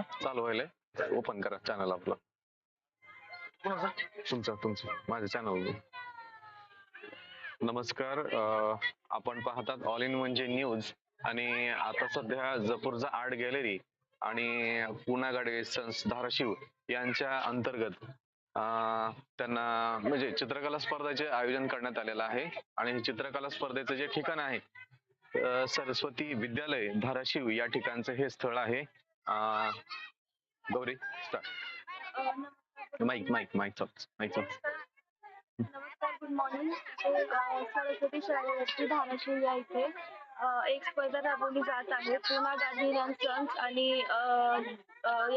चालू व्हायलंय. ओपन करा चॅनल आपलं. तुमचं तुमचं. माझं चॅनल नमस्कार आपण पाहतात ऑल इन म्हणजे न्यूज आणि आता सध्या जपूरचा आर्ट गॅलरी आणि पुना गाडगे सन्स धाराशिव यांच्या अंतर्गत त्यांना म्हणजे चित्रकला स्पर्धेचे आयोजन करण्यात आलेलं आहे आणि हे चित्रकला स्पर्धेचं जे ठिकाण आहे सरस्वती विद्यालय धाराशिव या ठिकाणचं हे स्थळ आहे. Gauri start mike mike mike चाल माईक चाल नमस्कार गुड मॉर्निंग सरस्वती शाळेवरती धाराशिव या इथे. एक स्पर्धा राबवली जात आहे पुना गांधी सन्स आणि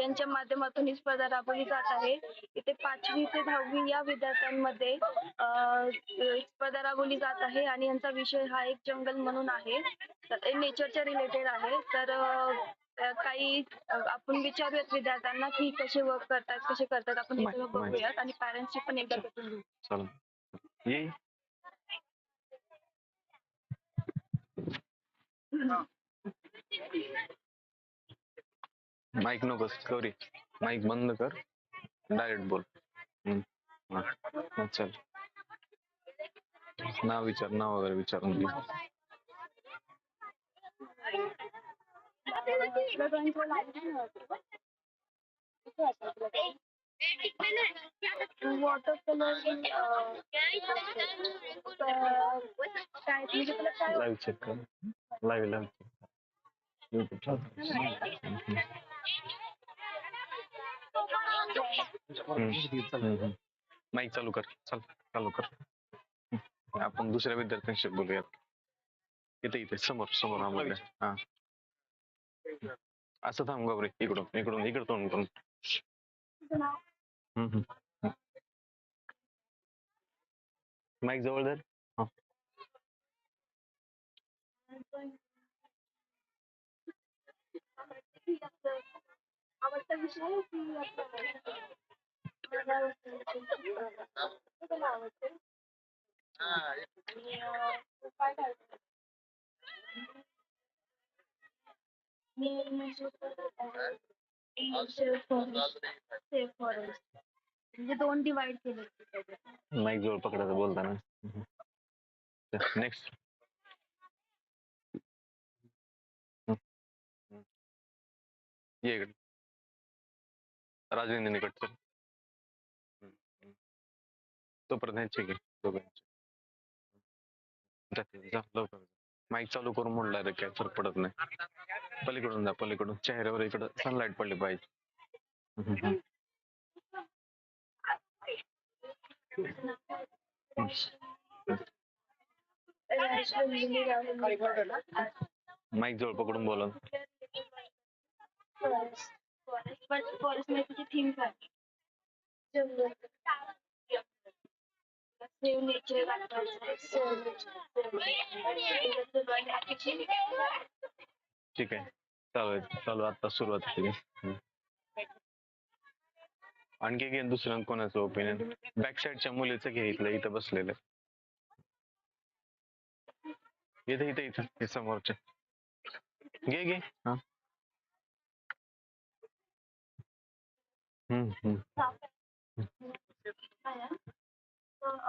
यांच्या माध्यमातून ही स्पर्धा राबवली जात आहे. इथे पाचवी ते दहावी या विद्यार्थ्यांमध्ये स्पर्धा राबवली जात आहे आणि यांचा विषय हा एक जंगल म्हणून आहे. तर नेचरच्या रिलेटेड आहे. तर काही आपण विचारूयात विद्यार्थ्यांना की कसे वर्क करतात कसे करतात आपण हे सगळं बघूयात आणि पॅरेंट्सची पण एकदा भेटून घेऊ. चल ये माईक नकोस गौरी माईक बंद कर. डायरेक्ट बोल. चल नाव विचार नाव वगैरे विचारून घे. वॉटर कलर काय म्हणजे तुला काय लाईव्ह चेक कर लाईव्ह लाईव्ह माईक चालू कर चल चालू कर. आपण दुसऱ्या विद्यार्थ्यांशी बोलूयात इथे इथे समोर समोर. हा असं थांब गौरी इकडून इकडून इकडं तोंड करून तुझं नाव हम्म, हम्म. माईक जवळ धर हा. आवडता मी म्हणजे म्हणजे दोन डिवाइड केले माईक जवळ पकडायचं बोलताना. नेक्स्ट ये इकडे. राजनंदिनी कट चल हम्म, तोपर्यंत ह्यांचे घे. दोघांचे. जा जा लवकर. माईक चालू करून म्हणलं रे काय फरक पडत नाही. पलीकडून जा पलीकडून. चेहऱ्यावर इकडं सनलाईट पडली पाहिजे. माईक जवळ पकडून बोला. थीम काय जंगल सेव नेचर ठीक आहे. चालू आहे चालू आता सुरुवात केली. आणखी घे दुसऱ्या कोणाचं ओपिनियन बॅक साईडच्या मुलीचं घे इथलं इथं बसलेलं. इथं इथं इथं हे समोरच्या घे घे. हा. हम्म हम्म ड्रॉइंग करायला आलेलं आणि, अं,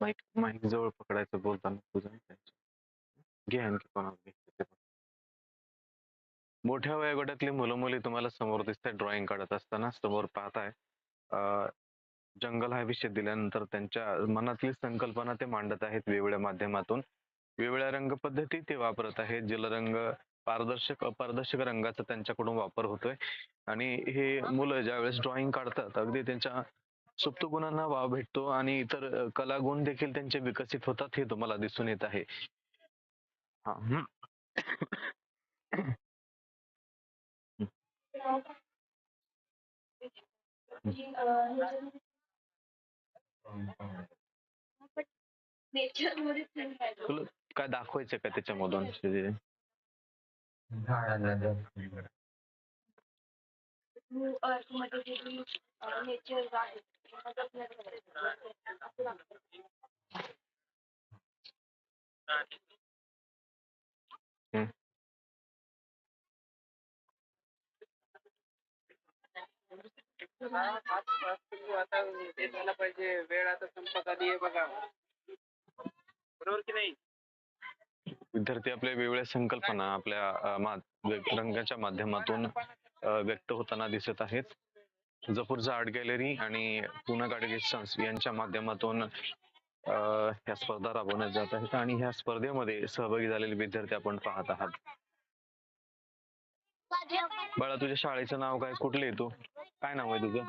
माईक माईक जवळ पकडायचं बोलताना तुझं घे आणखी कोणाला घे मोठ्या वयोगटातली मुलं मुली तुम्हाला समोर दिसतात ड्रॉइंग काढत असताना समोर पाहताय. जंगल हा विषय दिल्यानंतर त्यांच्या मनातली संकल्पना ते मांडत आहेत वेगवेगळ्या माध्यमातून. वेगवेगळ्या रंग पद्धती ते वापरत आहेत. जलरंग पारदर्शक अपारदर्शक रंगाचा त्यांच्याकडून वापर होतोय. आणि हे मुलं ज्यावेळेस ड्रॉइंग काढतात अगदी त्यांच्या सुप्त गुणांना वाव भेटतो आणि इतर कला कलागुण देखील त्यांचे विकसित होतात हे तुम्हाला दिसून येत आहे. तुला काय दाखवायचं का त्याच्यामधून? म्हणजे अर्थमध्ये जे नेचर आहे असं आता हे झाला पाहिजे वेळ आता संपत आली आहे. बघा बरोबर की नाही विद्यार्थी आपल्या वेगवेगळ्या संकल्पना आपल्या मा- रंगाच्या माध्यमातून व्यक्त होताना दिसत आहेत. जपूरचा आर्ट गॅलरी आणि पुना गाडगे यांच्या माध्यमातून अं, ह्या स्पर्धा राबवण्यात जात आहेत आणि ह्या स्पर्धेमध्ये सहभागी झालेले विद्यार्थी आपण पाहत आहात. बाळा तुझ्या शाळेचं नाव काय? कुठले आहे तू? काय नाव आहे तुझं?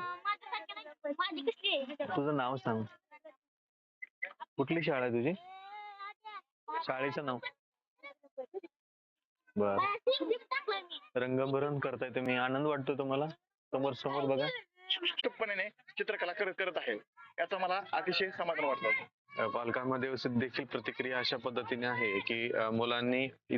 तुझं नाव सांग. कुठली शाळा आहे तुझी? शाळेचं नाव? बर. रंगभरण करताय तुम्ही. आनंद वाटतो तुम्हाला? समोर समोर बघा उत्कृष्टपणे चित्रकला करत करत आहे. याचा मला अतिशय समाधान वाटतं. पालकांमध्ये देखील प्रतिक्रिया अशा पद्धतीने आहे की मुलांनी